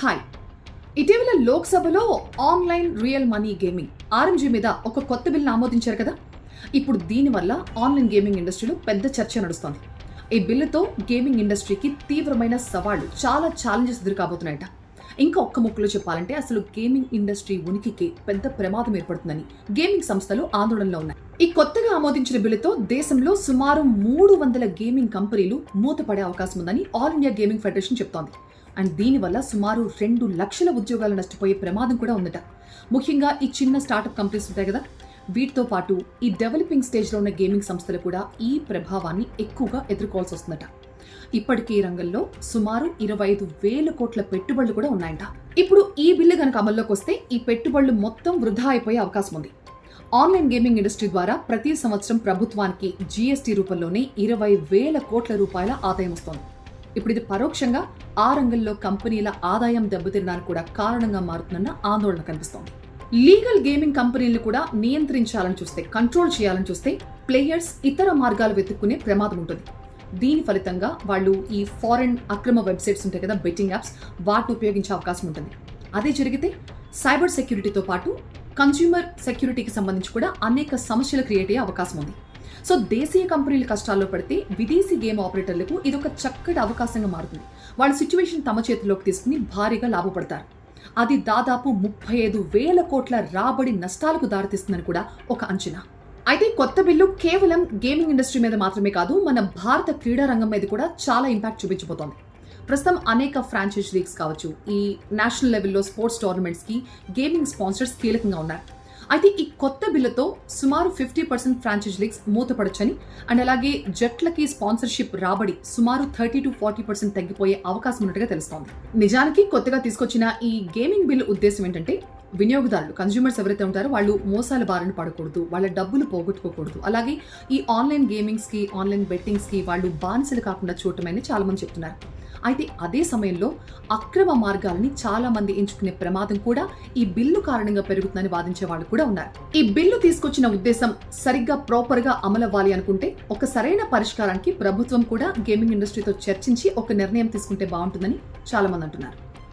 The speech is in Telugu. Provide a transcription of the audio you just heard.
హాయ్ ఇటీవల లోక్సభలో online real money gaming RMG మీద ఒక కొత్త బిల్లు ఆమోదించారు కదా? ఇప్పుడు దీనివల్ల ఆన్లైన్ గేమింగ్ ఇండస్ట్రీలో పెద్ద చర్చ నడుస్తోంది. ఈ బిల్లుతో గేమింగ్ ఇండస్ట్రీకి తీవ్రమైన సవాళ్ళు చాలా ఛాలెంజెస్ ఎదురుకాబోతున్నాయట. ఇంకా ఒక్క ముక్కలో చెప్పాలంటే అసలు గేమింగ్ ఇండస్ట్రీ ఉనికికి పెద్ద ప్రమాదం ఏర్పడుతుందని గేమింగ్ సంస్థలు ఆందోళనలో ఉన్నాయి. ఈ కొత్తగా ఆమోదించిన బిల్లుతో దేశంలో సుమారు మూడు వందల గేమింగ్ కంపెనీలు మూతపడే అవకాశం ఉందని ఆల్ ఇండియా గేమింగ్ ఫెడరేషన్ చెప్తోంది. అండ్ దీనివల్ల సుమారు రెండు లక్షల ఉద్యోగాలు నష్టపోయే ప్రమాదం కూడా ఉందట. ముఖ్యంగా ఈ చిన్న స్టార్టప్ కంపెనీస్ ఉంటాయి కదా వీటితో పాటు ఈ డెవలపింగ్ స్టేజ్లో ఉన్న గేమింగ్ సంస్థలు కూడా ఈ ప్రభావాన్ని ఎక్కువగా ఎదుర్కోవాల్సి వస్తుందట. ఇప్పటికీ ఈ రంగంలో సుమారు ఇరవై ఐదు వేల కోట్ల పెట్టుబడులు కూడా ఉన్నాయంట. ఇప్పుడు ఈ బిల్లు కనుక అమల్లోకి వస్తే ఈ పెట్టుబడులు మొత్తం వృధా అయిపోయే అవకాశం ఉంది. ఆన్లైన్ గేమింగ్ ఇండస్ట్రీ ద్వారా ప్రతి సంవత్సరం ప్రభుత్వానికి జీఎస్టీ రూపంలోనే ఇరవై వేల కోట్ల రూపాయల ఆదాయం వస్తోంది. ఇప్పుడు ఇది పరోక్షంగా ఆ రంగంలో కంపెనీల ఆదాయం దెబ్బతినడానికి కూడా కారణంగా మారుతుందన్న ఆందోళన కనిపిస్తోంది. లీగల్ గేమింగ్ కంపెనీలను కూడా నియంత్రించాలని చూస్తే కంట్రోల్ చేయాలని చూస్తే ప్లేయర్స్ ఇతర మార్గాలు వెతుక్కునే ప్రమాదం ఉంటుంది. దీని ఫలితంగా వాళ్ళు ఈ ఫారెన్ అక్రమ వెబ్సైట్స్ ఉంటాయి కదా బెట్టింగ్ యాప్స్ వాటిని ఉపయోగించే అవకాశం ఉంటుంది. అదే జరిగితే సైబర్ సెక్యూరిటీతో పాటు కన్స్యూమర్ సెక్యూరిటీకి సంబంధించి కూడా అనేక సమస్యలు క్రియేట్ అయ్యే అవకాశం ఉంది. సో దేశీయ కంపెనీలు కష్టాల్లో పడితే విదేశీ గేమ్ ఆపరేటర్లకు ఇది ఒక చక్కటి అవకాశంగా మారుతుంది. వాళ్ళ సిచ్యువేషన్ తమ చేతిలోకి తీసుకుని భారీగా లాభపడతారు. అది దాదాపు ముప్పై ఐదు వేల కోట్ల రాబడి నష్టాలకు దారితీస్తుందని కూడా ఒక అంచనా. అయితే కొత్త బిల్లు కేవలం గేమింగ్ ఇండస్ట్రీ మీద మాత్రమే కాదు మన భారత క్రీడా రంగం మీద కూడా చాలా ఇంపాక్ట్ చూపించబోతోంది. ప్రస్తుతం అనేక ఫ్రాంచైజ్ లీగ్స్ కావచ్చు ఈ నేషనల్ లెవెల్లో స్పోర్ట్స్ టోర్నమెంట్స్కి గేమింగ్ స్పాన్సర్స్ కీలకంగా ఉన్నారు. అయితే ఈ కొత్త బిల్లుతో సుమారు ఫిఫ్టీ పర్సెంట్ ఫ్రాంచైజ్ లీగ్స్ మూతపడొచ్చని అండ్ అలాగే జట్లకి స్పాన్సర్షిప్ రాబడి సుమారు థర్టీ టు ఫార్టీ పర్సెంట్ తగ్గిపోయే అవకాశం ఉన్నట్టుగా తెలుస్తోంది. నిజానికి కొత్తగా తీసుకొచ్చిన ఈ గేమింగ్ బిల్లు ఉద్దేశం ఏంటంటే వినియోగదారులు కన్జ్యూమర్స్ ఎవరైతే ఉంటారో వాళ్ళు మోసాల బారిన పడకూడదు వాళ్ళ డబ్బులు పోగొట్టుకోకూడదు. అలాగే ఈ ఆన్లైన్ గేమింగ్స్కి ఆన్లైన్ బెట్టింగ్స్కి వాళ్ళు బానిసలు కాకుండా చూడటమని చాలామంది చెప్తున్నారు. అయితే అదే సమయంలో అక్రమ మార్గాలని చాలా మంది ఎంచుకునే ప్రమాదం కూడా ఈ బిల్లు కారణంగా పెరుగుతుందని వాదించే వాళ్ళు కూడా ఉన్నారు. ఈ బిల్లు తీసుకొచ్చిన ఉద్దేశం సరిగ్గా ప్రాపర్గా అమలవ్వాలి అనుకుంటే ఒక సరైన పరిష్కారానికి ప్రభుత్వం కూడా గేమింగ్ ఇండస్ట్రీతో చర్చించి ఒక నిర్ణయం తీసుకుంటే బాగుంటుందని చాలా మంది అంటున్నారు.